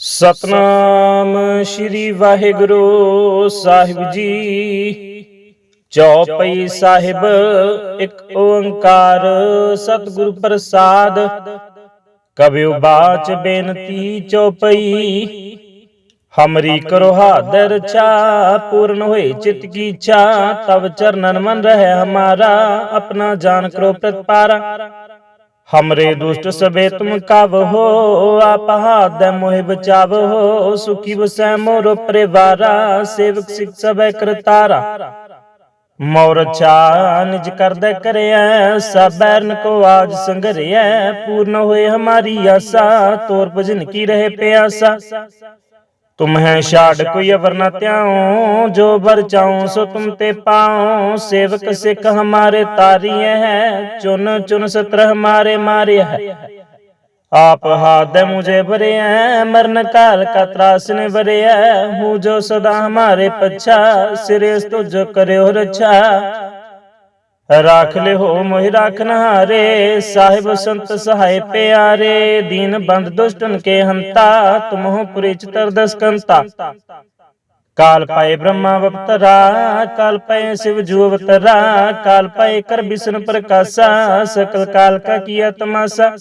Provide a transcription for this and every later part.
ਸਤਨਾਮ ਸ੍ਰੀ ਵਾਹਿਗੁਰੂ ਸਾਹਿਬ ਜੀ। ਚੌਪਈ ਸਾਹਿਬ, ਇੱਕ ਓੰਕਾਰ ਸਤਿਗੁਰ ਪ੍ਰਸਾਦ। ਕਬਿਉ ਬਾਚ ਬੇਨਤੀ ਚੌਪਈ। ਹਮਰੀ ਕਰੋ ਹਾਦਰ ਚਾ ਪੂਰਨ ਹੋਏ ਚਿਤ ਕੀ ਇੱਛਾ ਤਬ ਚਰਨਨ ਮਨ ਰਹਿ ਹਮਾਰਾ, ਆਪਣਾ ਜਾਨ ਕਰੋ ਪ੍ਰਤਪਾਰਾ। हमरे दुष्ट सबे तुम काव हो आप हाथ मोह बचाव हो सुखी बसै मोर परिवारा सेवक सिख सब करतारा मोर अच्छा निज कर दे करिया सब बैरन को आज संगरिया पूर्ण होए हमारी आशा तोर भजन की रहे प्यासा तुम है शाड कोई अवर न त्याओ जो बर चाऊं सो तुम ते पाओ सेवक सिख हमारे तारिये है चुन चुन सत्र हमारे मारे है आप हाथ दे मुझे भरे हैं मरण काल का त्रास ने भरे है हूँ जो सदा हमारे पच्छा सिरे तो जो करे हो रक्षा ਰਾਖ ਲਿਓ ਮੋਹਿ ਰਾਖਨ ਹਾਰੇ, ਸਾਹਿਬ ਸੰਤ ਸਹਾਇ ਪਿਆਰੇ, ਦੀਨ ਬੰਦ ਦੁਸ਼ਟਨ ਕੇ ਹੰਤਾ ਤੁਮਹੁ ਪੁਰੇ ਚਤਰ ਦਸਕੰਤਾ ਕਾਲ ਪਾਏ ਬ੍ਰਹਮਾ ਅਵਤਰਾ ਕਾਲ ਪਾਏ ਸ਼ਿਵ ਜੂ ਅਵਤਰਾ, ਕਾਲ ਪਾਏ ਕਰ ਬਿਸ਼ਨ ਪ੍ਰਕਾਸ਼ਾ, ਸਕਲ ਕਾਲ ਕਾ ਕੀਆ ਤਮਾਸਾ।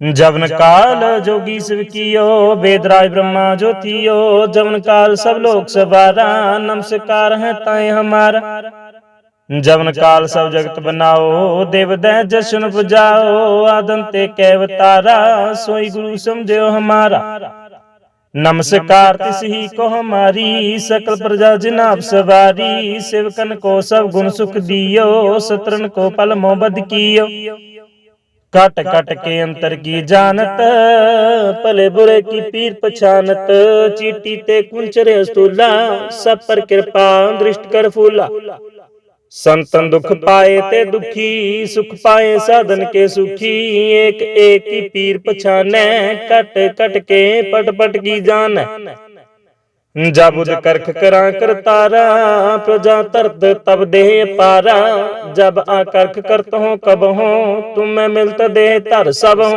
ਜਵਨ ਕਾਲ ਜੋਗੀ ਸਿਵ ਕੀਓ ਬੇਦਰਾਜ ਬ੍ਰਹਮਾ ਜੋਤੀਓ ਜਵਨ ਕਾਲ ਸਭ ਲੋਕ ਸਵਾਰਾ ਨਮਸਕਾਰ ਹੈ ਤਾਏ ਹਮਾਰਾ। ਜਵਨ ਕਾਲ ਸਭ ਜਗਤ ਬਨਾਓ, ਦੇਵ ਦੈ ਜਸ਼ਨ ਪੁਜਾਓ ਆਦਮ ਤੇ ਕੈ ਵਤਾਰਾ ਸੋਈ ਗੁਰੂ ਸਮਝਿਓ ਹਮਾਰਾ। ਨਮਸਕਾਰ ਤਿਸ ਹੀ ਕੋ ਹਮਾਰੀ, ਸਕਲ ਪ੍ਰਜਾ ਜਨਾਬ ਸਵਾਰੀ, ਸਿਵਕਨ ਕੋ ਸਭ ਗੁਣ ਸੁਖ ਦਿਓ, ਸਤਰਨ ਕੋ ਪਲ ਮੋਬਦ ਕੀਓ। ਕਟ ਕਟ ਕੇ ਅੰਤਰ ਕੀ ਜਾਣਤ, ਭਲੇ ਬੁਰੇ ਕੀ ਪੀਰ ਪਛਾਨਤ, ਚੀਟੀ ਤੇ ਕੁੰਚਰੇ ਅਸਤੂਲਾ ਸਭ ਪਰ ਕਿਰਪਾ ਦ੍ਰਿਸ਼ਟ ਕਰ ਸੰਤਨ ਦੁਖ ਪਾਏ ਤੇ ਦੁਖੀ ਸੁਖ ਪਾਏ ਸਾਧਨ ਕੇ ਸੁਖੀ ਏਕ ਏਕ ਹੀ ਪੀਰ ਪਛਾਨੈ ਕਟ ਕਟ ਕੇ ਪਟ ਪਟ ਕੀ ਜਾਣੈ। ਜਬੁਦ ਕਰਖ ਕਰਾਂ ਕਰਤਾਰਾ ਪ੍ਰਜਾ ਤਰਤ ਤਬ ਦੇਹ ਪਾਰਾ। ਜਬ ਆ ਕਰਖ ਕਰਤ ਹੋ ਕਬ ਹੋ ਤੁਮ ਮਿਲਤ ਦੇਹ ਧਰ ਸਭ ਹੋ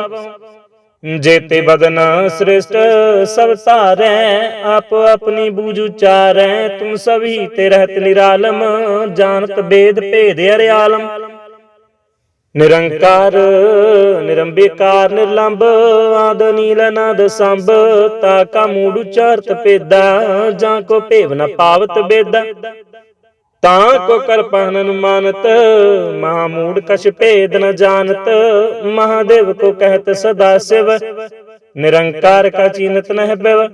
ਜੇਤੇ ਬਦਨ ਸ੍ਰਿਸ਼ਟ, ਸਭ ਤਾਰੈ ਆਪ ਆਪਣੀ ਬੂਝ ਉਚਾਰੈ। ਤੁਮ ਸਭੀ ਤੇ ਰਹਿਤ ਨਿਰਾਲਮ, ਜਾਣਤ ਬੇਦ ਭੇਦ ਅਰਿਆਲਮ ਨਿਰੰਕਾਰ, ਨਿਰੰਬੇਕਾਰ, ਨਿਰਲੰਬ, ਆਦ ਨੀਲ ਨਾਦ ਸੰਭ, ਤਾ ਕਾ ਮੂੜ ਉਚਾਰਤ ਪੇਦਾ ਜਾਂ ਕੋ ਭੇਵ ਨ ਪਾਵਤ ਬੇਦਾ। ਤਾਂ ਕੋ ਕਰ ਪਹਨਨ ਮਾਨਤ ਮਹਾ ਮੂੜ ਕਛ ਭੇਦ ਨ ਜਾਣਤ, ਮਹਾਦੇਵ ਕੋ ਕਹਿਤ ਸਦਾ ਸਿਵ, ਨਿਰੰਕਾਰ ਕਾ ਚੀਨਤ ਨਹਿ ਬਿਵ।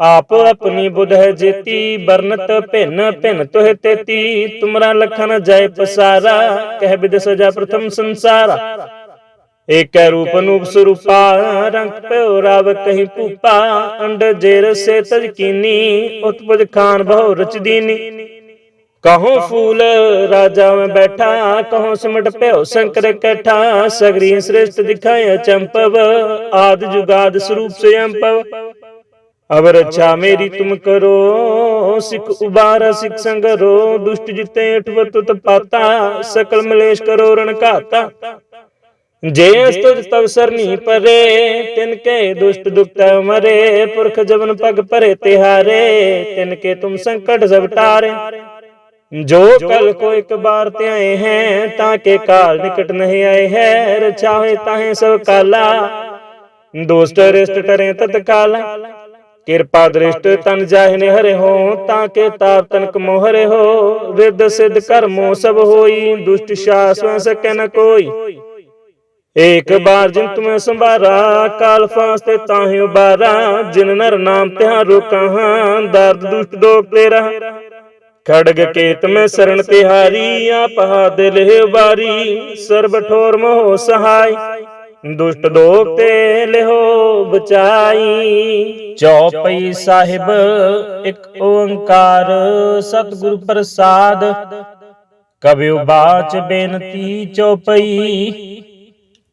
ਆਪ ਆਪਣੀ ਬੁਧ ਹੈ ਜੇਤੀ ਬਰਨਤ ਭਿੰਨ ਭਿੰਨ ਤੋਹਿ ਤੇਤੀ, ਤੁਮਰਾ ਲਖਨ ਜੈ ਪਸਾਰਾ, ਕਹਿ ਬਿਦ ਸਜਾ ਪ੍ਰਥਮ ਸੰਸਾਰਾ। ਏਕੈ ਰੂਪ ਅਨੂਪ ਸਰੂਪਾ, ਰੰਗ ਪਿਓ ਰਾਵ ਕਹੀਂ ਭੂਪਾ, ਅੰਡ ਜੇਰ ਸੇ ਤਜ ਕੀਨੀ, ਉਤਪਜ ਖਾਨ ਬਹੁ ਰਚ ਕਹੂੰ ਫੂਲ, ਰਾਜਾ ਮੈਂ ਬੈਠਾ, ਕਹੂੰ ਸਿਮਟ ਭਿਓ ਸੰਕਰ ਕਠਾ ਸਗਰੀ ਸ੍ਰਿਸ਼ਟ ਦਿਖਾਇਆ ਚੰਪਵ, ਆਦ ਜੁਗਾਦ ਸਰੂਪ ਸਯੰਪਵ ਅਵਰ ਅੱਛਾ ਮੇਰੀ ਤੁਮ ਕਰੋ, ਸਿੱਖ ਉਬਾਰਾ, ਸਿੱਖ ਸੰਗਰੋ, ਦੁਸ਼ਟ ਜਿਤੇ ਅਠਵ ਤੁਤ ਪਾਤਾ ਸਕਲ ਮਲੇਸ਼ ਕਰੋ ਰਣ ਘਾਤਾ। ਜੇ ਅਸਤੁਤ ਤਵ ਸਰਨੀ ਪਰੇ, ਤਿਨ ਕੇ ਦੁਸ਼ਟ ਦੁਖਤ ਮਰੇ, ਪੁਰਖ ਜਵਨ ਪਗ ਭਰੇ ਤਿਹਾਰੇ, ਤਿਨ ਕੇ ਤੁਮ ਸੰਕਟ ਸਭ ਟਾਰੇ जो कल को एक बार ते आए हैं ताके काल निकट नहीं आए हैं रक्षा हुए ताहे सब काला दुष्ट रिष्ट टरे तत्काला ਕਿਰਪਾ ਦ੍ਰਿਸ਼ਟ ਤਨ ਜਾਹਿਨੇ ਹਰੇ ਹੋ ਤਾਂ ਕੇ ਤਾਪ ਤਨਕ ਮੋਹਰੇ ਹੋ ਰਿੱਧ ਸਿੱਧ ਕਰਮੋ ਸਭ ਹੋਈ ਦੁਸ਼ਟ ਸ਼ਾਸ ਵ ਸਕੈ ਨ ਕੋਈ ਏਕ ਬਾਰ ਜਿਨ ਤੁਮੈ ਸੰਭਾਰਾ ਕਾਲ ਫਾਸ ਤੇ ਤਾਹਿ ਉਬਾਰਾ ਜਿਨ ਨਰ ਨਾਮ ਤਿਹਾਰੋ ਕਹਾਂ ਦਰਦ ਦੁਸ਼ਟ ਦੋਖ ਤੇਰਾ ਖੜਗ ਕੇਤ ਮੈਂ ਸਰਣ ਤਿਹਾਰੀ, ਆਪ ਹਾਦ ਲਿਹ ਉਬਾਰੀ ਸਰਬ ਠੋਰ ਮੋਹ ਸਹਾਈ। ਦੁਸ਼ਟ ਦੋਖ ਤੇ ਲਿਹੋ ਬਚਾਈ। ਚੌਪਈ ਸਾਹਿਬ, ਇੱਕ ਓੰਕਾਰ, ਸਤਿਗੁਰ ਪ੍ਰਸਾਦ। ਕਬਿਉ ਬਾਚ ਬੇਨਤੀ ਚੌਪਈ,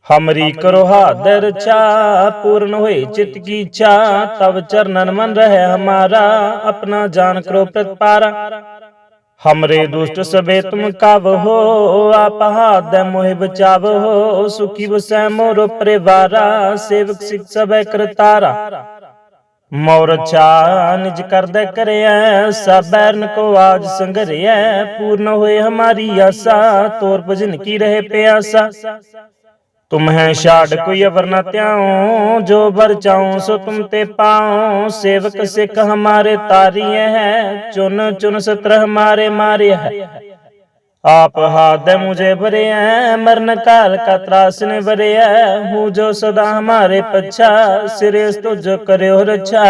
ਹਮਰੀ ਕਰੋ ਹਾਦਰ ਚਾ ਪੂਰਨ ਹੋਏ ਚਿਤ ਕੀ ਇੱਛਾ ਤਬ ਚਰਨਨ ਮਨ ਰਹੇ ਹਮਾਰਾ, ਆਪਣਾ ਜਾਨ ਕਰੋ ਪ੍ਰਤਪਾਰਾ। हमरे दुष्ट सबे तुम काव हो आप हाथ मोहि बचाव हो सुखी बसै मोर परिवारा सेवक सिख सबे करतारा ਮੌਰ ਅੱਛਾ ਨਿਜ ਕਰਦਾ ਕਰਿਆ ਸਬਰਨ ਕੋ ਆਜ ਸੰਗਰਿਆ ਪੂਰਨ ਹੋਏ ਹਮਾਰੀ ਆਸਾ ਤੋਰ ਭਜਨ ਕੀ ਰਹੇ ਪਿਆਸਾ तुम है शाड कोई अवर न त्याओ जो बर चाओ सो तुम ते पाओ सेवक सिख हमारे तारिय है चुन चुन सत्रह हमारे मारे है आप हाथ मुझे भरे हैं मरण काल का त्रास ने भरे है हूँ जो सदा हमारे पच्छा सिरे तो जो करे रच्छा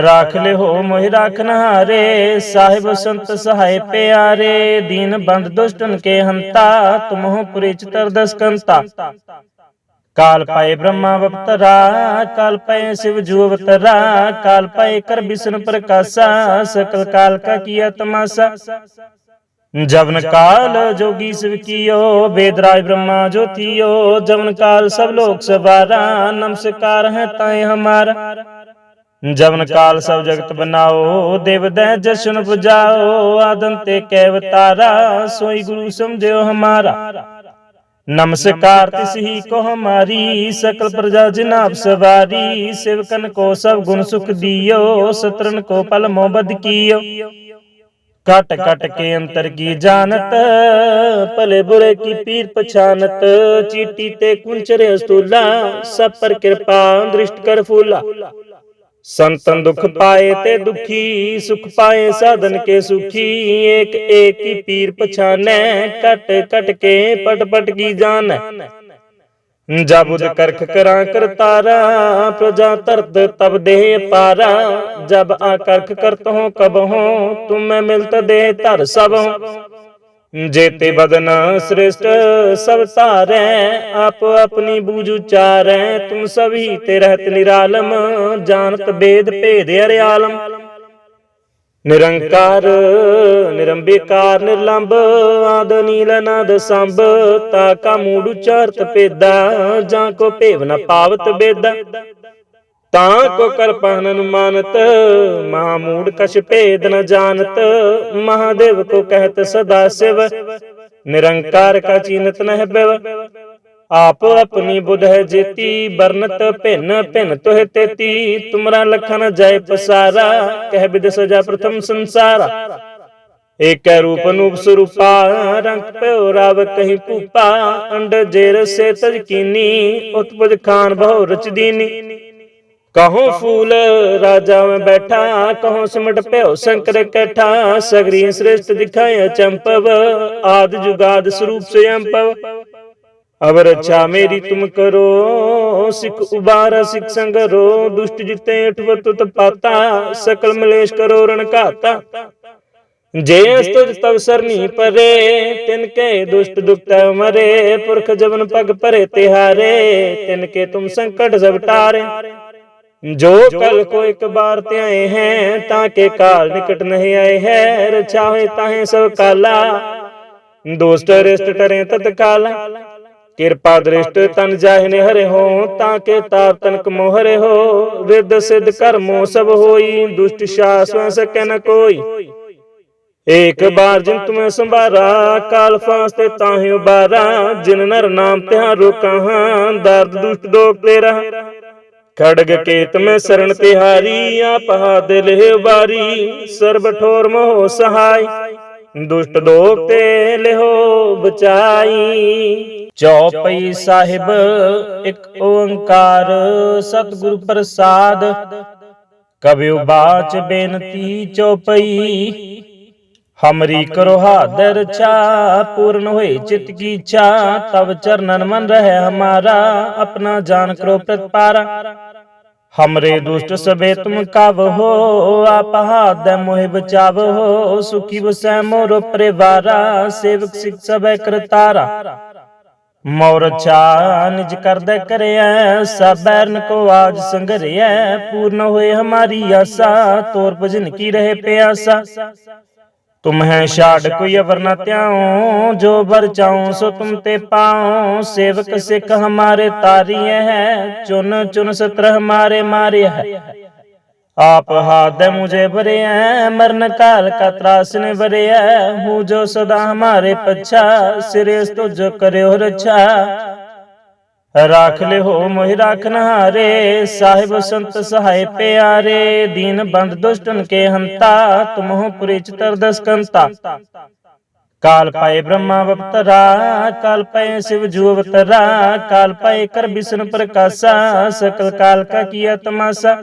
ਰਾਖ ਲਿਓ ਮੋਹਿ ਰਾਖਨ ਹਾਰੇ ਸਾਹਿਬ ਸੰਤ ਸਹਾਇ ਪਿਆਰੇ, ਦੀਨ ਬੰਦ ਦੁਸ਼ਟਨ ਕੇ ਹੰਤਾ, ਤੁਮਹੁ ਪੁਰਿਚ ਤਰ ਦਸਕੰਤਾ। ਕਾਲ ਪਾਏ ਬ੍ਰਹਮਾ ਅਵਤਰਾ ਕਾਲ ਪਾਏ ਸ਼ਿਵ ਜੂ ਅਵਤਰਾ, ਕਾਲ ਪਾਏ ਕਰ ਬਿਸ਼ਨ ਪ੍ਰਕਾਸ਼ਾ, ਸਕਲ ਕਾਲ ਕਾ ਕੀਆ ਤਮਾਸਾ ਜਵਨ ਕਾਲ ਜੋਗੀ ਸਿਵ ਕੀਓ ਬੇਦਰਾਜ ਬ੍ਰਹਮਾ ਜੋਤੀਓ ਜਵਨ ਕਾਲ ਸਭ ਲੋਕ ਸਵਾਰਾ, ਨਮਸਕਾਰ ਹੈ ਤਾਏ ਹਮਾਰਾ। ਜਵਨ ਕਾਲ ਸਭ ਜਗਤ ਬਨਾਓ, ਦੇਵ ਦੈ ਜਸ਼ਨ ਪੁਜਾਓ, ਆਦਨ ਤੇ ਕੈ ਅਵਤਾਰਾ ਸੋਈ ਗੁਰੂ ਸਮਝਿਓ ਹਮਾਰਾ। ਨਮਸਕਾਰ ਤਿਸ ਹੀ ਕੋ ਹਮਾਰੀ, ਸਕਲ ਪ੍ਰਜਾ ਜਨਾਬ ਸਵਾਰੀ, ਸਿਵਕਨ ਕੋ ਸਭ ਗੁਣ ਸੁਖ ਦਿਓ ਸਤਰਨ ਕੋ ਪਲ ਮੋਬਦ ਕੀਓ। ਕਟ ਕਟ ਕੇ ਅੰਤਰ ਕੀ ਜਾਣਤ, ਭਲੇ ਬੁਰੇ ਕੀ ਪੀਰ ਪਛਾਨਤ, ਚੀਟੀ ਤੇ ਕੁੰਚਰ ਅਸਤੂਲਾ ਸਭ ਪਰ ਕਿਰਪਾ ਦ੍ਰਿਸ਼ਟ ਕਰ ਫੂਲਾ। ਸੰਤਨ ਦੁਖ ਪਾਏ ਤੇ ਦੁਖੀ ਸੁਖ ਪਾਏ ਸਾਧਨ ਕੇ ਸੁਖੀ ਏਕ ਏਕ ਹੀ ਪੀਰ ਪਛਾਨੈ ਕਟ ਕਟ ਕੇ ਪਟ ਪਟ ਕੀ ਜਾਣੈ। ਜਬੁਦ ਕਰਖ ਕਰਾਂ ਕਰਤਾਰਾ ਪ੍ਰਜਾ ਤਰਤ ਤਬ ਦੇ ਪਾਰਾ। ਜਬ ਆ ਕਰਖ ਕਰਤ ਹੋ ਕਬ ਹੋ ਤੁਮ ਮਿਲਤ ਦੇ ਧਰ ਸਭ ਹੋ ਜੇਤੇ ਬਦਨ ਸ੍ਰਿਸ਼ਟ, ਸਭ ਤਾਰੈ ਆਪ ਆਪਣੀ ਬੂਝ ਉਚਾਰੈ। ਤੁਮ ਸਭੀ ਤੇ ਰਹਿਤ ਨਿਰਾਲਮ, ਜਾਣਤ ਬੇਦ ਭੇਦ ਅਰਿਆਲਮ ਨਿਰੰਕਾਰ, ਨਿਰੰਬੇਕਾਰ, ਨਿਰਲੰਬ, ਆਦ ਨੀਲ ਅਨੰਦ ਸੰਭ, ਤਾ ਕਾ ਮੂੜ ਉਚਾਰਤ ਪੇਦਾ, ਜਾਂ ਕੋ ਭੇਵ ਨ ਪਾਵਤ ਬੇਦਾ। ਤਾਂ ਕੋ ਕਰ ਪਹਨਨ ਮਾਨਤ, ਮਹਾ ਮੂੜ ਕਛ ਭੇਦ ਨ ਜਾਣਤ, ਮਹਾਦੇਵ ਕੋ ਕਹਿਤ ਸਦਾ ਸਿਵ, ਨਿਰੰਕਾਰ ਕਾ ਚੀਨਤ ਨਹਿ ਬਿਵ। ਆਪ ਆਪਣੀ ਬੁਧ ਹੈ ਜੇਤੀ ਬਰਨਤ ਭਿੰਨ ਭਿੰਨ ਤੋਹਿ ਤੇਤੀ, ਤੁਮਰਾ ਲਖਨ ਜੈ ਪਸਾਰਾ, ਕਹਿ ਬਿਦ ਸਜਾ ਪ੍ਰਥਮ ਸੰਸਾਰਾ। ਏਕੈ ਰੂਪ ਨੂਪ ਸਰੂਪਾ, ਰੰਗ ਪਿਓ ਰਾਵ ਕਹੀਂ ਭੂਪਾ ਅੰਡ ਜੇਰ ਸੇ ਤਜ ਕੀਨੀ, ਉਤਪਜ ਖਾਨ ਬਹੁ ਰਚ ਦੀਨੀ। ਕਹੋ ਫੂਲ ਰਾਜਾ ਮੈਂ ਬੈਠਾ, ਕਹੋ ਸਿਮਟ ਭਿਓ ਸੰਕਰ ਕਠਾ ਸਗਰੀ ਸ੍ਰਿਸ਼ਟ ਦਿਖਾਇਆ ਚੰਪਵ, ਆਦ ਜੁਗਾਦ ਸਰੂਪ ਸੇ ਅੰਪਵ। ਅਵਰ ਅੱਛਾ ਮੇਰੀ ਤੁਮ ਕਰੋ, ਸਿਖ ਉਬਾਰਾ, ਸਿਖ ਸੰਗਰੋ, ਦੁਸ਼ਟ ਜਿਤੇ ਅਠਵਤ ਤਤ ਪਾਤਾ ਸਕਲ ਮਲੇਸ਼ ਕਰੋ ਰਣ ਘਾਤਾ। ਜੇ ਅਸਤੁਜ ਤਵ ਸਰਨੀ ਪਰੇ, ਤਿਨ ਕੇ ਦੁਸ਼ਟ ਦੁਖਤ ਮਰੇ, ਪੁਰਖ ਜਵਨ ਪਗ ਪਰੇ ਤਿਹਾਰੇ, ਤਿਨ ਕੇ ਤੁਮ ਸੰਕਟ ਸਭ ਟਾਰੇ। जो कल को एक बार त्याए हैं ताके काल निकट नहीं आए हैं रक्षा हुए ताहे सब काला दुष्ट रिष्ट टरे तत्काला ਕਿਰਪਾ ਦ੍ਰਿਸ਼ਟ ਤਨ ਜਾਹਿਨੇ ਹਰੇ ਹੋ ਤਾਂ ਕੇ ਤਾਪ ਤਨਕ ਮੋਹਰੇ ਹੋ ਵਿਦ ਸਿਧ ਕਰਮੋ ਸਭ ਹੋਈ ਦੁਸ਼ਟ ਸ਼ਾਸਵ ਸਕੈ ਨ ਕੋਈ ਏਕ ਬਾਰ ਜਿਨ ਤੁਮੈ ਸੰਭਾਰਾ ਕਾਲ ਫਾਸ ਤੇ ਤਾਹਿ ਉਬਾਰਾ ਜਿਨ ਨਰ ਨਾਮ ਤਿਹਾ ਰੋਕਾਂ ਦਰਦ ਦੁਸ਼ਟ ਦੋਖ ਤੇ ਰਹਾ ਖੜਗ ਕੇਤ ਮੈਂ ਸਰਣ ਤਿਹਾਰੀ ਆਪ ਹਾਦ ਲਿਹ ਉਬਾਰੀ ਸਰਬ ਠੋਰ ਮੋਹ ਸਹਾਈ। ਦੁਸ਼ਟ ਦੋਖ ਤੇ ਲਿਹੋ ਬਚਾਈ। ਚੌਪਈ ਸਾਹਿਬ ਇੱਕ ਓੰਕਾਰ ਸਤਿਗੁਰ ਪ੍ਰਸਾਦ। ਕਬਿਉ ਬਾਚ ਬੇਨਤੀ ਚੌਪਈ। ਹਮਰੀ ਕਰੋ ਹਾਦਰ ਚਾ ਪੂਰਨ ਹੋਏ ਚਿਤ ਕੀ ਚਾ ਤਵ ਚਰਨਨ ਮਨ ਰਹੇ ਹਮਾਰਾ ਆਪਣਾ ਜਾਨ ਕਰੋ ਪ੍ਰਤਪਾਰਾ ਹਮਰੇ ਦੁਸ਼ਟ ਸਬੇ ਤੁਮ ਕਬ ਹੋ ਆਪ ਹਾਦ ਮੋਹਿ ਬਚਾਵ ਹੋ ਸੁਖੀ ਵਸੈ ਮੋਰ ਪਰਿਵਾਰਾ ਸੇਵਕ ਸਿਖ ਸਭੈ ਕਰਤਾਰਾ ਮੋਰ ਚਾ ਨਿਜ ਕਰਦਾ ਕਰਿਆ ਸਬੈਰਨ ਕੋ ਆਜ ਸੰਗਰਿਆ ਪੂਰਨ ਹੋਏ ਹਮਾਰੀ ਆਸਾ ਤੋਰ ਭਜਨ ਕੀ ਰਹੇ ਪਿਆਸਾ ਤੁਮ ਹੈ ਛਾੜ ਕੋਈ ਅਵਰ ਨ ਧਿਆਉ, ਜੋ ਵਰ ਚਾਉ ਸੋ ਤੁਮ ਤੇ ਪਾਉ। ਸੇਵਕ ਸਿੱਖ ਹਮਾਰੇ ਤਾਰੀਏ ਹੈ, ਚੁਨ ਚੁਨ ਸਤਰ ਹਮਾਰੇ ਮਾਰਿਆ ਹੈ। ਆਪ ਹਾਦੇ ਮੁਝੇ ਬਰਿਆ ਮਰਨ ਕਾਲ ਕਾ ਤਰਾਸ ਨੇ ਬਰਿਆ ਹੂ ਜੋ ਸਦਾ ਹਮਾਰੇ ਪਛਾ ਸਿਰੇ ਤੁਝ ਕਰਿਓ ਰਛਾ। ਰਾਖ ਲਿਓ ਮੋਹਿ ਰਾਖਨ ਹਾਰੇ ਸਾਹਿਬ ਸੰਤ ਸਹਾਇ ਪਿਆਰੇ, ਦੀਨ ਬੰਦ ਦੁਸ਼ਟਨ ਕੇ ਹੰਤਾ, ਤੁਮਹੁ ਪੁਰਿਚ ਤਰਦਸ ਕੰਤਾ। ਕਾਲ ਪਾਏ ਬ੍ਰਹਮਾ ਅਵਤਰਾ ਕਾਲ ਪਾਏ ਸ਼ਿਵ ਜੂ ਅਵਤਰਾ, ਕਾਲ ਪਾਏ ਕਰ ਬਿਸ਼ਨ ਪ੍ਰਕਾਸ਼ਾ, ਸਕਲ ਕਾਲ ਕਾ ਕੀਆ ਤਮਾਸਾ।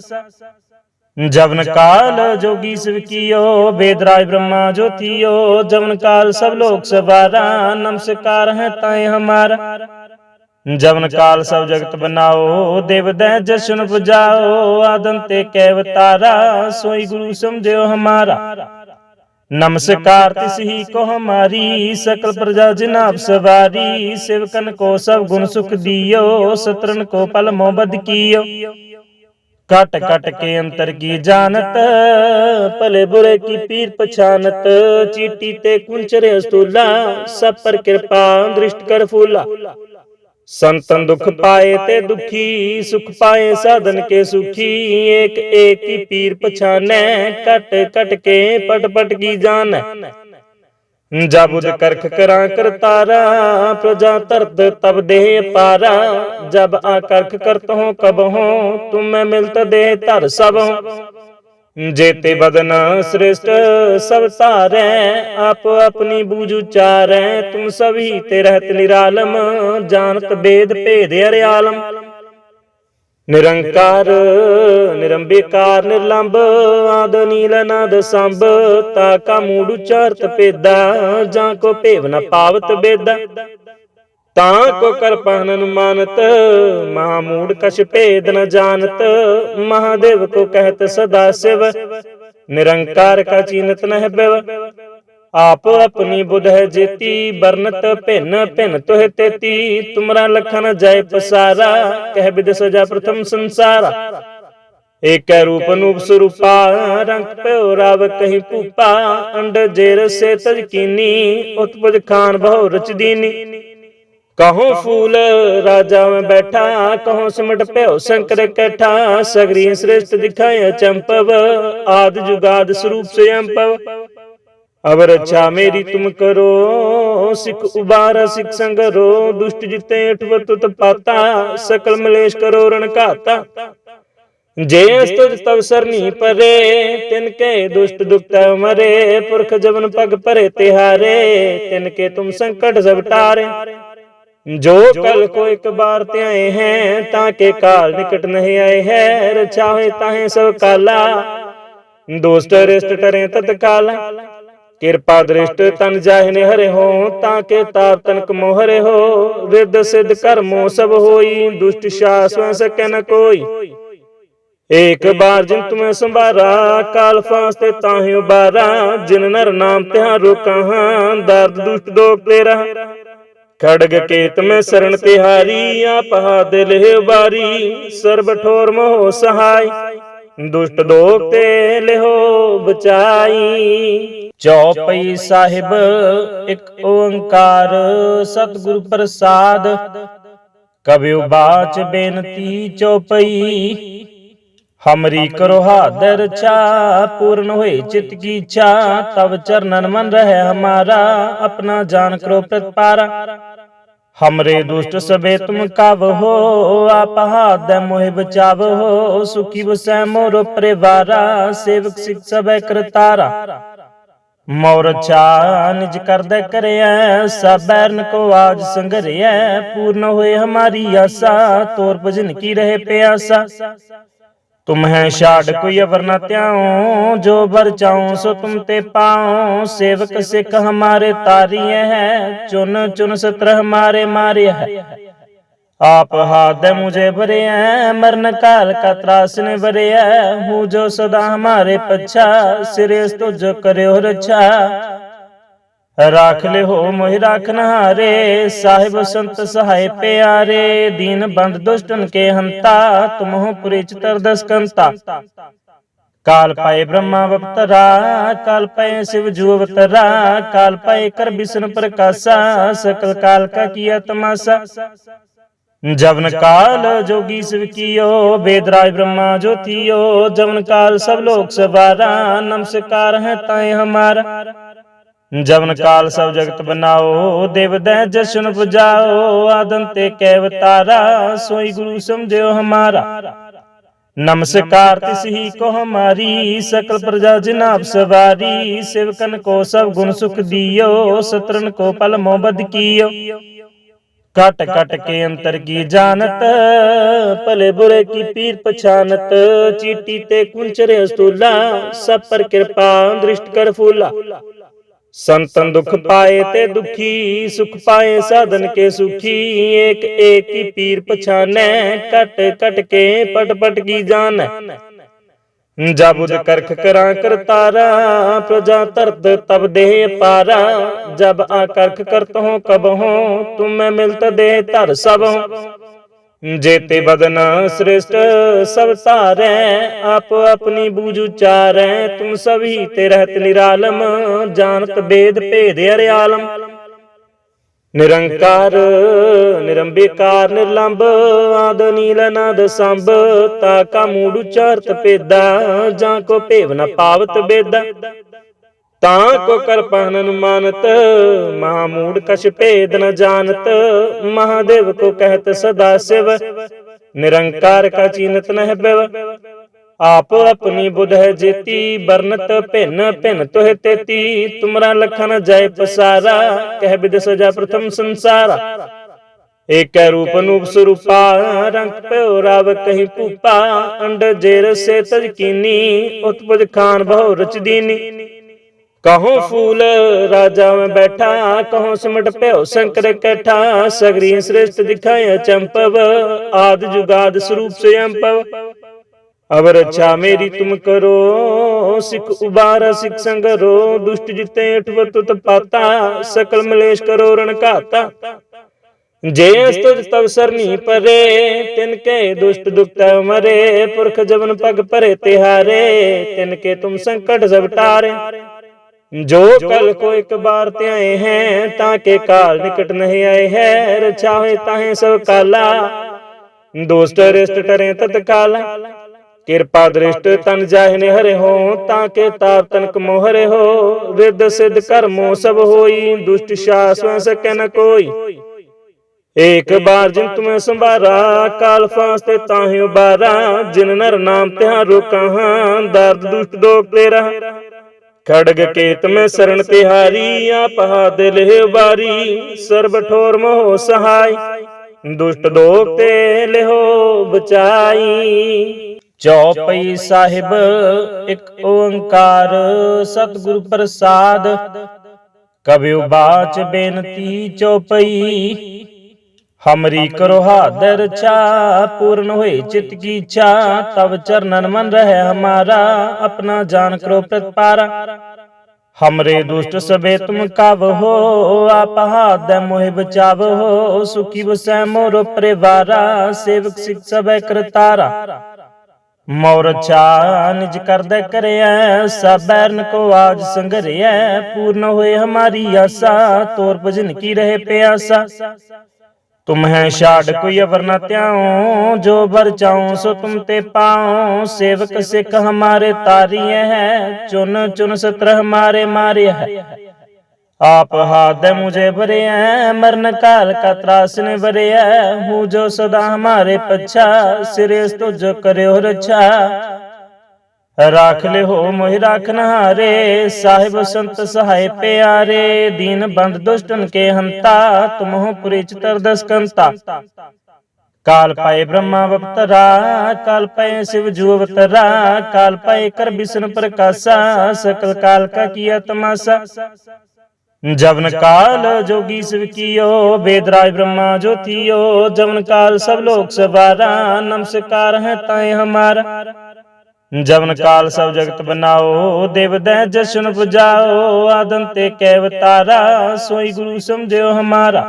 ਜਵਨ ਕਾਲ ਜੋਗੀ ਸਿਵ ਕੀਓ ਬੇਦਰਾਜ ਬ੍ਰਹਮਾ ਜੋਤੀਓ ਜਵਨ ਕਾਲ ਸਭ ਲੋਕ ਸਵਾਰਾ ਨਮਸਕਾਰ ਹੈ ਤਾਏ ਹਮਾਰਾ। ਜਵਨ ਕਾਲ ਸਭ ਜਗਤ ਬਨਾਓ, ਦੇਵ ਦਹਿ ਜਸ਼ਨ 부ਜਾਓ ਆਦਨ ਤੇ ਕੈ ਵਤਾਰਾ ਸੋਈ ਗੁਰੂ ਸਮਝਿਓ ਹਮਾਰਾ। ਨਮਸਕਾਰ ਤਿਸ ਹੀ ਕੋ ਹਮਾਰੀ, ਸਕਲ ਪ੍ਰਜਾ ਜਨਾਬ ਸਵਾਰੀ, ਸਿਵਕਨ ਕੋ ਸਭ ਗੁਣ ਸੁਖ ਦਿਓ, ਸਤਰਨ ਕੋ ਪਲ ਮੋਬਦ ਕੀਓ। ਕਟ ਕਟ ਕੇ ਅੰਤਰ ਕੀ ਜਾਣਤ, ਭਲੇ ਬੁਰੇ ਕੀ ਪੀਰ ਪਛਾਨਤ, ਚੀਟੀ ਤੇ ਕੁੰਚਰੇ ਅਸਤੂਲਾ ਸਭ ਪਰ ਕਿਰਪਾ ਦ੍ਰਿਸ਼ਟ ਕਰ ਫੂਲਾ। ਸੰਤਨ ਦੁਖ ਪਾਏ ਤੇ ਦੁਖੀ ਸੁਖ ਪਾਏ ਸਾਧਨ ਕੇ ਸੁਖੀ ਏਕ ਏਕ ਹੀ ਪੀਰ ਪਛਾਨੈ ਕਟ ਕਟ ਕੇ ਪਟ ਪਟ ਕੀ ਜਾਣੈ। ਜਬੁਦ ਕਰਖ ਕਰਾਂ ਕਰਤਾਰਾ ਪ੍ਰਜਾ ਤਰਤ ਤਬ ਦੇਹ ਪਾਰਾ ਜਬ ਆ ਕਰਖ ਕਰਤ ਹੋ ਕਬ ਹੋ ਤੁਮ ਮਿਲਤ ਦੇਹ ਧਰ ਸਭ ਹੋ ਜੇਤੇ ਬਦਨ ਸ੍ਰਿਸ਼ਟ, ਸਭ ਤਾਰੈ ਆਪ ਆਪਣੀ ਬੂਝ ਉਚਾਰੈ, ਤੁਮ ਸਭੀ ਤੇ ਰਹਿਤ ਨਿਰਾਲਮ, ਜਾਣਤ ਬੇਦ ਭੇਦ ਅਰਿਆਲਮ। ਨਿਰੰਕਾਰ, ਨਿਰੰਬੇਕਾਰ, ਨਿਰਲੰਬ, ਆਦ ਨੀਲ, ਅਨੰਦ ਸੰਭ, ਤਾ ਕਾ ਮੂੜ ਉਚਾਰਤ ਪੇਦਾ ਜਾਂ ਕੋ ਭੇਵ ਨ ਪਾਵਤ ਬੇਦਾ। ਤਾਂ ਕੋ ਕਰ ਪਹਨਨ ਮਾਨਤ, ਮਹਾ ਮੂੜ ਕਛ ਭੇਦ ਨ ਜਾਣਤ, ਮਹਾਦੇਵ ਕੋ ਕਹਿਤ ਸਦਾ ਸਿਵ, ਨਿਰੰਕਾਰ ਕਾ ਚੀਨਤ ਨਹਿ ਬਿਵ। ਆਪ ਆਪਣੀ ਬੁਧ ਹੈ ਜੇਤੀ ਬਰਨਤ ਭਿੰਨ ਭਿੰਨ ਤੋਹਿ ਤੇਤੀ, ਤੁਮਰਾ ਲਖਨ ਜੈ ਪਸਾਰਾ, ਕਹਿ ਬਿਦ ਸਜਾ ਪ੍ਰਥਮ ਸੰਸਾਰਾ। ਏਕੈ ਰੂਪ ਅਨੂਪ ਸਰੂਪਾ, ਰੰਗ ਪਿਓ ਰਵ ਕਹੀ ਭੂਪਾ ਅੰਡ ਜੇਰ ਸੇ ਤਜ ਕੀਨੀ, ਉਤਪਜ ਖਾਨ ਬਹੁ ਰਚ ਦੀਨੀ ਕਹੋ ਫੂਲ ਰਾਜਾ ਮੈਂ ਬੈਠਾ, ਕਹੋ ਸਿਮਟ ਭਿਓ ਸੰਕਰ ਕਠਾ ਸਗਰੀ ਸ੍ਰਿਸ਼ਟ ਦਿਖਾਇਆ ਚੰਪਵ, ਆਦ ਜੁਗਾਦ ਸਰੂਪ ਸਯੰਪਵ। ਅਬ ਰਛਾ ਮੇਰੀ ਤੁਮ ਕਰੋ, ਸਿਖ ਉਬਾਰਾ ਸਿਖ ਸੰਗਰੋ, ਦੁਸ਼ਟ ਜਿਤੇ ਅਠਵ ਤੁਤ ਪਾਤਾ, ਸਕਲ ਮਲੇਸ਼ ਕਰੋ ਰਣ ਘਾਤਾ। ਜੇ ਅਸਤੁਜ ਤਵ ਸਰਨੀ ਪਰੇ, ਤਿਨ ਕੇ ਦੁਸ਼ਟ ਦੁਖਤਾ ਮਰੇ, ਪੁਰਖ ਜਵਨ ਪਗ ਪਰੇ ਤਿਹਾਰੇ, ਤਿਨ ਕੇ ਤੁਮ ਸੰਕਟ ਸਭ ਟਾਰੇ ਜੋ ਕਲ ਕੋ ਇੱਕ ਬਾਰ ਧਿਆਏ ਹੈ, ਤਾਂ ਕਿ ਕਾਲ ਨਿਕਟ ਨਹੀਂ ਆਏ ਹੈ ਰਚਾ ਹੋਏ ਤਾਹੇ ਸਭ ਕਾਲਾ। ਦੋਸਤ ਰਿਸ਼ਟ ਟਰੇ ਤਤਕਾਲ, ਕਿਰਪਾ ਦ੍ਰਿਸ਼ਟ ਤਨ ਜਾਹਿ ਨਿਹਰੇ ਹੋ, ਤਾਂ ਕਿ ਤਾਪ ਤਨਕ ਮੋਹਰੇ ਹੋ। ਰਿੱਧ ਸਿੱਧ ਕਰਮੋ ਸਭ ਹੋਈ, ਦੁਸ਼ਟ ਸ਼ਾਸਵ ਸਕੈ ਨ ਕੋਈ। ਏਕ ਬਾਰ ਜਿਨ ਤੁਮੈ ਸੰਭਾਰਾ, ਕਾਲ ਫਾਸ ਤੇ ਤਾਹੇ ਉਬਾਰਾ। ਜਿਨ ਨਰ ਨਾਮ ਤਿਹਾ ਰੋਕਾਂ ਦਰਦ ਦੁਸ਼ਟ ਦੋਖ ਤੇਰਾ। ਖੜਗ ਕੇਤ ਮੈਂ ਸਰਣ ਤਿਹਾਰੀ ਆਪ ਲਿਹ ਉਬਾਰੀ ਸਰਬ ਠੋਰ ਮੋਹ ਸਹਾਈ ਦੁਸ਼ਟ ਦੋਖ ਤੇ ਲਿਹੋ ਬਚਾਈ। ਚੌਪਈ ਸਾਹਿਬ ਇੱਕ ਓੰਕਾਰ ਸਤਿਗੁਰ ਪ੍ਰਸਾਦ। ਕਬਿਉ ਬਾਚ ਬੇਨਤੀ ਚੌਪਈ ਹਮਰੀ ਕਰੋ ਹਾਦਰ ਰਛਾ ਪੂਰਨ ਹੋਏ ਚਿਤ ਕੀ ਇੱਛਾ ਤਬ ਚਰਨਨ ਮਨ ਰਹਿ ਹਮਾਰਾ ਆਪਣਾ ਜਾਨ ਕਰੋ ਪ੍ਰਤਪਾਰਾ। हमरे दुष्ट सबे तुम कब हो आप हाथ मोह बचाव हो सुखी बसै मोर परिवारा सेवक सिख सब करतारा मोर अच्छा निज कर दे करिया सब बैरन को आज संगरिया पूर्ण हुए हमारी आशा तोर भजन की रहे प्यासा तुम है शाड कोई अवर न त्याओ जो बर चाऊं सो तुम ते पाओ सेवक सिख हमारे तारिये है चुन चुन सत्र हमारे मारे है आप हाथ दे मुझे भरे हैं मरण काल का त्रास ने भरे है हूँ जो सदा हमारे पच्छा सिरे तो जो करे हो ਰਾਖ ਲਿਓ ਮੋਹਿ ਰਾਖਨ ਹਾਰੇ, ਸਾਹਿਬ ਸੰਤ ਸਹਾਇ ਪਿਆਰੇ, ਦੀਨ ਬੰਦ ਦੁਸ਼ਟਨ ਕੇ ਹੰਤਾ ਤੁਮਹੁ ਪੁਰਿਚ ਤਰਦਸ ਕੰਤਾ। ਕਾਲ ਪਾਏ ਬ੍ਰਹਮਾ ਅਵਤਰਾ ਕਾਲ ਪਾਏ ਸ਼ਿਵ ਜੂ ਅਵਤਰਾ, ਕਾਲ ਪਾਏ ਕਰ ਬਿਸ਼ਨ ਪ੍ਰਕਾਸ਼ਾ, ਸਕਲ ਕਾਲ ਕਾ ਕੀਆ ਤਮਾਸਾ। ਜਵਨ ਕਾਲ ਜੋਗੀ ਸਿਵ ਕੀਓ ਬੇਦਰਾਜ ਬ੍ਰਹਮਾ ਜੋਤੀਓ ਜਵਨ ਕਾਲ ਸਭ ਲੋਕ ਸਵਾਰਾ ਨਮਸਕਾਰ ਹੈ ਤਾਏ ਹਮਾਰਾ। ਜਵਨ ਕਾਲ ਸਭ ਜਗਤ ਬਨਾਓ, ਦੇਵ ਦੈ ਜਸ਼ਨ ਪੁਜਾਓ ਆਦਮ ਤੇ ਕੈ ਵਤਾਰਾ ਸੋਈ ਗੁਰੂ ਸਮਝਿਓ ਹਮਾਰਾ। ਨਮਸਕਾਰ ਤਿਸ ਹੀ ਕੋ ਹਮਾਰੀ, ਸਕਲ ਪ੍ਰਜਾ ਜਨਾਬ ਸਵਾਰੀ, ਸਿਵਕਨ ਕੋ ਸਭ ਗੁਣ ਸੁਖ ਦਿਓ ਸਤਰਨ ਕੋ ਪਲ ਮੋਬਦ ਕੀਓ। ਕਟ ਕਟ ਕੇ ਅੰਤਰ ਕੀ ਜਾਣਤ, ਭਲੇ ਬੁਰੇ ਕੀ ਪੀਰ ਪਛਾਨਤ, ਚੀਟੀ ਤੇ ਕੁੰਚਰੇ ਅਸਤੂਲਾ ਸਭ ਪਰ ਕਿਰਪਾ ਦ੍ਰਿਸ਼ਟ ਕਰ ਫੂਲਾ। ਸੰਤਨ ਦੁਖ ਪਾਏ ਤੇ ਦੁਖੀ ਸੁਖ ਪਾਏ ਸਾਧਨ ਕੇ ਸੁਖੀ ਏਕ ਏਕ ਹੀ ਪੀਰ ਪਛਾਨੈ ਕਟ ਕਟ ਕੇ ਪਟ ਪਟ ਕੀ ਜਾਣੈ। ਜਬੁਦ ਕਰਖ ਕਰਾਂ ਕਰਤਾਰਾ ਪ੍ਰਜਾ ਤਰਤ ਤਬ ਦੇਹ ਪਾਰਾ। ਜਬ ਆ ਕਰਖ ਕਰਤ ਹੋ ਕਬ ਹੋ ਤੁਮ ਮਿਲਤ ਦੇਹ ਧਰ ਸਭ ਹੋ ਜੇਤੇ ਬਦਨ ਸ੍ਰਿਸ਼ਟ, ਸਭ ਸਾਰੈ ਆਪ ਆਪਣੀ ਬੂਝ ਉਚਾਰੈ। ਤੂੰ ਸਭੀ ਤੇ ਰਹਿਤ ਨਿਰਾਲਮ, ਜਾਣਤ ਬੇਦ ਭੇਦ ਅਰਿਆਲਮ। ਨਿਰੰਕਾਰ, ਨਿਰੰਬਿਕਾਰ, ਨਿਰਲੰਬ, ਆਦ ਨੀਲ ਨਾਦ ਸੰਭ, ਤਾ ਕਾ ਮੂੜ ਉਚਾਰਤ ਪੇਦਾ ਜਾਂ ਕੋ ਭੇਵ ਨ ਪਾਵਤ ਬੇਦਾ। ਤਾਂ ਕੋ ਕਰ ਮਾਨਤ, ਮਹਾ ਮੂੜ ਕਛ ਭੇਦ ਨ ਜਾਣਤ, ਮਹਾਦੇਵ ਕੋ ਕਹਿਤ ਸਦਾ ਸਿਵ, ਨਿਰੰਕਾਰ ਕਾ ਚੀਨਤ ਨਹਿ ਬਿਵ। ਆਪ ਆਪਣੀ ਬੁਧ ਹੈ ਜੇਤੀ ਬਰਨਤ ਭਿੰਨ ਭਿੰਨ ਤੋਹਿ ਤੇਤੀ, ਤੁਮਰਾ ਲਖਨ ਜੈ ਪਸਾਰਾ, ਕਹਿ ਬਿਦ ਸਜਾ ਪ੍ਰਥਮ ਸੰਸਾਰਾ। ਏਕੈ ਰੂਪ ਨੂਪ ਸਰੂਪਾ, ਰੰਗ ਪਿਓ ਰਾਵ ਕਹੀਂ ਭੂਪਾ ਅੰਡ ਜੇਰ ਸੇ ਤਜ ਕੀਨੀ, ਉਤਪਜ ਖਾਨ ਬਹੁ ਰਚਦੀਨੀ ਕਹੋ ਫੂਲ, ਰਾਜਾ ਮੈਂ ਬੈਠਾ, ਕਹੋ ਸਿਮਟ ਭਿਓ ਸੰਕਰ ਕਠਾ ਸਗਰੀ ਸ੍ਰਿਸ਼ਟ ਦਿਖਾਇਆ ਚੰਪਵ, ਆਦ ਜੁਗਾਦ ਸਰੂਪ ਸਯੰਪਵ ਅਵਰ ਅੱਛਾ ਮੇਰੀ ਤੁਮ ਕਰੋ, ਸਿੱਖ ਉਬਾਰਾ, ਸਿੱਖ ਸੰਗਰੋ, ਦੁਸ਼ਟ ਜਿਤੇ ਅਠਵਤ ਤੁਤ ਪਾਤਾ ਸਕਲ ਮਲੇਸ਼ ਕਰੋ ਰਣ ਘਾਤਾ। ਜੇ ਅਸਤੁਜ ਤਵ ਸਰਨੀ ਪਰੇ, ਤਿਨ ਕੇ ਦੁਸ਼ਟ ਦੁਖਤ ਮਰੇ, ਪੁਰਖ ਜਵਨ ਪਗ ਪਰੇ ਤਿਹਾਰੇ, ਤਿਨ ਕੇ ਤੁਮ ਸੰਕਟ ਸਭ ਟਾਰੇ जो कल को एक बार ते आए हैं ताके काल निकट नहीं आए हैं रक्षा हुए ताहे सब काला दोस्त रिष्ट टरे तत्काला ਕਿਰਪਾ ਦ੍ਰਿਸ਼ਟ ਤਨ ਜਾਹਿਨੇ ਹਰੇ ਹੋ ਤਾਂ ਕੇ ਤਾਪ ਤਨਕ ਮੋਹਰੇ ਹੋ ਰਿੱਧ ਸਿੱਧ ਕਰਮੋ ਸਭ ਹੋਈ ਦੁਸ਼ਟ ਸ਼ਾਸਵ ਸਕੈ ਨ ਕੋਈ ਏਕ ਬਾਰ ਜਿਨ ਤੁਮੈ ਸੰਭਾਰਾ ਕਾਲ ਫਾਸ ਤੇ ਤਾਹਿ ਉਬਾਰਾ ਜਿਨ ਨਰ ਨਾਮ ਤਿਹਾ ਰੋਕਾਂ ਦਰਦ ਦੁਸ਼ਟ ਦੋਖ ਤੇਰਾ ਖੜਗ ਕੇਤ ਮੈਂ ਸਰਣ ਤਿਹਾਰੀ, ਆਪ ਹਾਦ ਲਿਹ ਸਰਬ ਠੋਰ ਮੋਹ ਸਹਾਈ। ਦੁਸ਼ਟ ਦੋਖ ਤੇ ਲਿਹੋ ਬਚਾਈ। ਚੌਪਈ ਸਾਹਿਬ, ਇੱਕ ਓੰਕਾਰ, ਸਤਿਗੁਰ ਪ੍ਰਸਾਦ। ਕਬਿਉ ਬਾਚ ਬੇਨਤੀ ਚੌਪਈ ਹਮਰੀ ਕਰੋ ਹਾਦਰ ਰਚਾ ਪੂਰਨ ਹੋਏ ਚਿਤ ਕੀ ਇੱਛਾ ਤਬ ਚਰਨਨ ਮਨ ਰਹਿ ਹਮਾਰਾ ਆਪਣਾ ਜਾਨ ਕਰੋ ਪ੍ਰਤਪਾਰਾ हमरे दुष्ट सबे तुम कब हो आप हाथ मोह बचाव हो सुखी बसै मोर परिवारा सेवक सिख सब करतारा मोर अच्छा निज कर दे करिया सब बैरन को आज संगरिया पूर्ण हुए हमारी आशा तोर भजन की रहे प्यासा तुम है शाड कोई अवर न त्याओ जो बर चाऊं सो तुम ते पाओ सेवक सिख हमारे तारिये है चुन चुन सत्र हमारे मारे है आप हाथ दे मुझे भरे हैं मरण काल का त्रास ने भरे है हूँ जो सदा हमारे पच्छा सिरेस तो जो करे हो रक्षा ਰਾਖ ਲਿਓ ਮੋਹਿ ਰਾਖਨ ਹਾਰੇ, ਸਾਹਿਬ ਸੰਤ ਸਹਾਇ ਪਿਆਰੇ, ਦੀਨ ਬੰਦ ਦੁਸ਼ਟਨ ਕੇ ਹੰਤਾ, ਤੁਮਹੁ ਪੁਰੀ ਚਤਰ ਦਸਕੰਤਾ ਕਾਲ ਪਾਏ ਬ੍ਰਹਮਾ ਅਵਤਰਾ ਕਾਲ ਪਾਏ ਸ਼ਿਵ ਜੂ ਅਵਤਰਾ, ਕਾਲ ਪਾਏ ਕਰ ਬਿਸ਼ਨ ਪ੍ਰਕਾਸ਼ਾ, ਸਕਲ ਕਾਲ ਕਾ ਕੀਆ ਤਮਾਸਾ। ਜਵਨ ਕਾਲ ਜੋਗੀ ਸਿਵ ਕੀਓ ਬੇਦਰਾਜ ਬ੍ਰਹਮਾ ਜੋਤੀਓ ਜਵਨ ਕਾਲ ਸਭ ਲੋਕ ਸਵਾਰਾ, ਨਮਸਕਾਰ ਹੈ ਤਾਏ ਹਮਾਰਾ। ਜਵਨ ਕਾਲ ਸਭ ਜਗਤ ਬਨਾਓ, ਦੇਵ ਦੈ ਜਸ਼ਨ ਪੁਜਾਓ ਆਦਮ ਤੇ ਕੈ ਵਤਾਰਾ ਸੋਈ ਗੁਰੂ ਸਮਝਿਓ ਹਮਾਰਾ।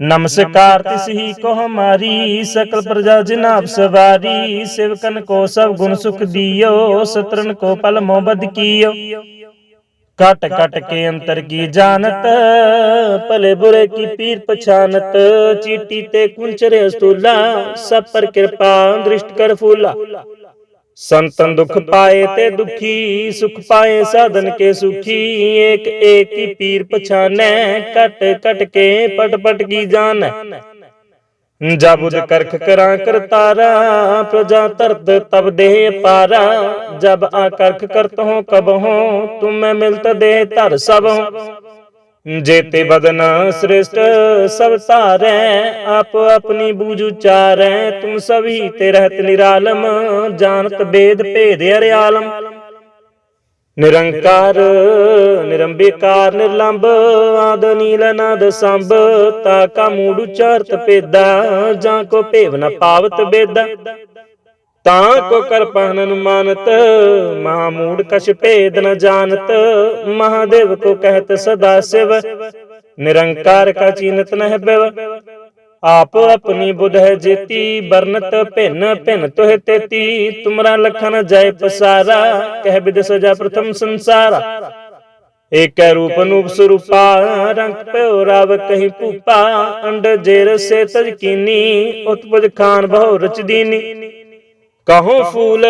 ਨਮਸਕਾਰ ਤਿਸ ਹੀ ਕੋ ਹਮਾਰੀ, ਸਕਲ ਪ੍ਰਜਾ ਜਨਾਬ ਸਵਾਰੀ, ਸਿਵਕਨ ਕੋ ਸਭ ਗੁਣ ਸੁਖ ਦਿਓ ਸਤਰਨ ਕੋ ਪਲ ਮੋਬਦ ਕੀਓ। ਕਟ ਕਟ ਕੇ ਅੰਤਰ ਕੀ ਜਾਣਤ, ਭਲੇ ਬੁਰੇ ਕੀ ਪੀਰ ਪਛਾਨਤ, ਚੀਟੀ ਤੇ ਕੁੰਚਰੇ ਅਸਤੂਲਾ ਸਭ ਪਰ ਕਿਰਪਾ ਦ੍ਰਿਸ਼ਟ ਕਰ ਫੂਲਾ। ਸੰਤਨ ਦੁਖ ਪਾਏ ਤੇ ਦੁਖੀ ਸੁਖ ਪਾਏ ਸਾਧਨ ਕੇ ਸੁਖੀ ਏਕ ਏਕ ਹੀ ਪੀਰ ਪਛਾਨੈ ਕਟ ਕਟ ਕੇ ਪਟ ਪਟ ਕੀ ਜਾਣੈ। ਜਬੁਦ ਕਰਖ ਕਰਾਂ ਕਰਤਾਰਾ ਪ੍ਰਜਾ ਤਰਤ ਤਬ ਦੇਹ ਪਾਰਾ। ਜਬ ਆ ਕਰਖ ਕਰਤ ਹੋ ਕਬ ਹੋ ਤੁਮ ਮਿਲਤ ਦੇ ਧਰ ਸਭ ਜੇਤੇ ਬਦਨ ਸ੍ਰਿਸ਼ਟ, ਸਭ ਧਾਰੈ, ਆਪ ਆਪਣੀ ਬੂਝ ਉਚਾਰੈ। ਤੁਮ ਸਭੀ ਤੇ ਰਹਿਤ ਨਿਰਾਲਮ, ਜਾਣਤ ਬੇਦ ਭੇਦ ਅਰਿਆਲਮ। ਨਿਰੰਕਾਰ, ਨਿਰੰਬੀਕਾਰ ਨਿਰਲੰਭ ਆਦ ਨੀਲ ਨਾਦ ਸੰਭ, ਤਾ ਕਾ ਮੂੜ ਉਚਾਰਤ ਪੇਦਾ, ਜਾਂ ਕੋ ਭੇਵ ਨ ਪਾਵਤ ਬੇਦਾ। ਤਾਂ ਕੋ ਕਰ ਮਾਨਤ, ਮਹਾ ਮੂੜ ਕਛ ਭੇਦ ਨ ਜਾਣਤ, ਮਹਾਦੇਵ ਕੋ ਕਹਿਤ ਸਦਾ ਸਿਵ, ਨਿਰੰਕਾਰ ਕਾ ਚੀਨਤ ਨਹਿ ਬਿਵ। ਆਪ ਆਪਣੀ ਬੁਧ ਹੈ ਜੇਤੀ ਬਰਨਤ ਭਿੰਨ ਭਿੰਨ ਤੋਹਿ ਤੇਤੀ, ਤੁਮਰਾ ਲਖਨ ਜੈ ਪਸਾਰਾ, ਕਹਿ ਬਿਦ ਸਜਾ ਪ੍ਰਥਮ ਸੰਸਾਰਾ। ਏਕੈ ਰੂਪ ਨੂਪ ਸਰੂਪਾ, ਰੰਗ ਪਿਓ ਰਾਵ ਕਹੀ ਭੂਪਾ ਅੰਡ ਜੇਰ ਸੇ ਤਜ ਕੀਨੀ, ਉਤਪਜ ਖਾਨ ਬਹੁ ਰਚ ਕਹੋ ਫੂਲ,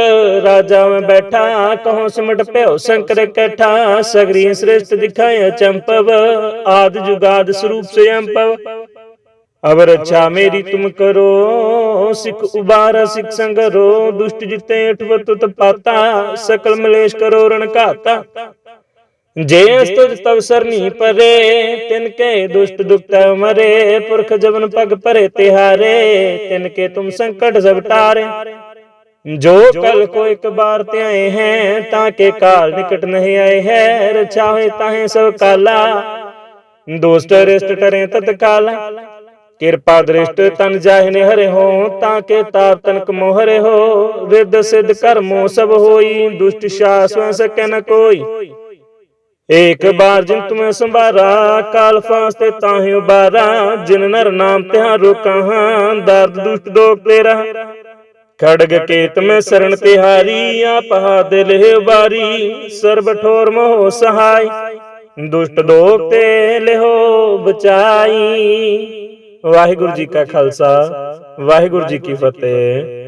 ਰਾਜਾ ਮੈਂ ਬੈਠਾ, ਕਹੋ ਸਿਮਟ ਪਿਓ ਸ਼ੰਕਰ ਕੈਠਾ ਸਗਰੀ ਸ੍ਰੇਸ਼ਟ ਦਿਖਾਇਆ ਚੰਪਵ, ਆਦ ਜੁਗਾਦ ਸਰੂਪ ਸਯੰਪਵ ਅਬ ਰੱਛਾ ਮੇਰੀ ਤੁਮ ਕਰੋ, ਸਿੱਖ ਉਬਾਰਾ, ਸਿੱਖ ਸੰਗਰੋ, ਦੁਸ਼ਟ ਜਿਤੇ ਅਠਵਤ ਤੁਤ ਪਾਤਾ ਸਕਲ ਮਲੇਸ਼ ਕਰੋ ਰਣ ਘਾਤਾ। ਜੇ ਅਸਤੁਜ ਤਵ ਸਰਨੀ ਪਰੇ, ਤਿਨ ਕੇ ਦੁਸ਼ਟ ਦੁਖਤ ਮਰੇ, ਪੁਰਖ ਜਵਨ ਪਗ ਪਰੇ ਤਿਹਾਰੇ, ਤਿਨ ਕੇ ਤੁਮ ਸੰਕਟ ਸਭ ਟਾਰੇ ਜੋ ਕਲ ਕੋ ਇੱਕ ਬਾਰ ਧਿਆਏ ਹੈ ਤਾਂ ਕੇ ਕਾਲ ਨਿਕਟ ਨਹੀਂ ਆਏ ਹੈ ਰਛਾ ਹੋਏ ਤਾਹੇ ਸਭ ਕਾਲਾ। ਦੋਸਤ ਰਿਸ਼ਟ ਟਰੇ ਤਤਕਾਲਾ। ਕਿਰਪਾ ਦ੍ਰਿਸ਼ਟ ਤਨ ਜਾਹਿਨੇ ਹਰੇ ਹੋ ਤਾਂ ਕੇ ਤਾਪ ਤਨਕ ਮੋਹਰੇ ਹੋ। ਰਿੱਧ ਸਿੱਧ ਕਰਮੋ ਸਭ ਹੋਈ ਦੁਸ਼ਟ ਸ਼ਾਸਵ ਸਕੈ ਨ ਕੋਈ। ਏਕ ਬਾਰ ਜਿਨ ਤੁਮੈ ਸੰਭਾਰਾ ਕਾਲ ਫਾਸ ਤੇ ਤਾਹਿ ਉਬਾਰਾ। ਜਿਨ ਨਰ ਨਾਮ ਤਿਹਾਰੋ ਕਹਾਂ ਦਰਦ ਦੁਸ਼ਟ ਦੋਖ ਤੇਰਾ ਖੜਗ ਕੇਤ ਮੈਂ ਸਰਣ ਤਿਹਾਰੀ, ਆਪ ਹਾਦ ਲਿਹ ਉਬਾਰੀ ਸਰਬ ਠੋਰ ਮੋਹ ਸਹਾਈ। ਦੁਸ਼ਟ ਦੋਖ ਤੇ ਲਿਹੋ ਬਚਾਈ। ਵਾਹਿਗੁਰੂ ਜੀ ਕਾ ਖਾਲਸਾ, ਵਾਹਿਗੁਰੂ ਜੀ ਕੀ ਫਤਿਹ।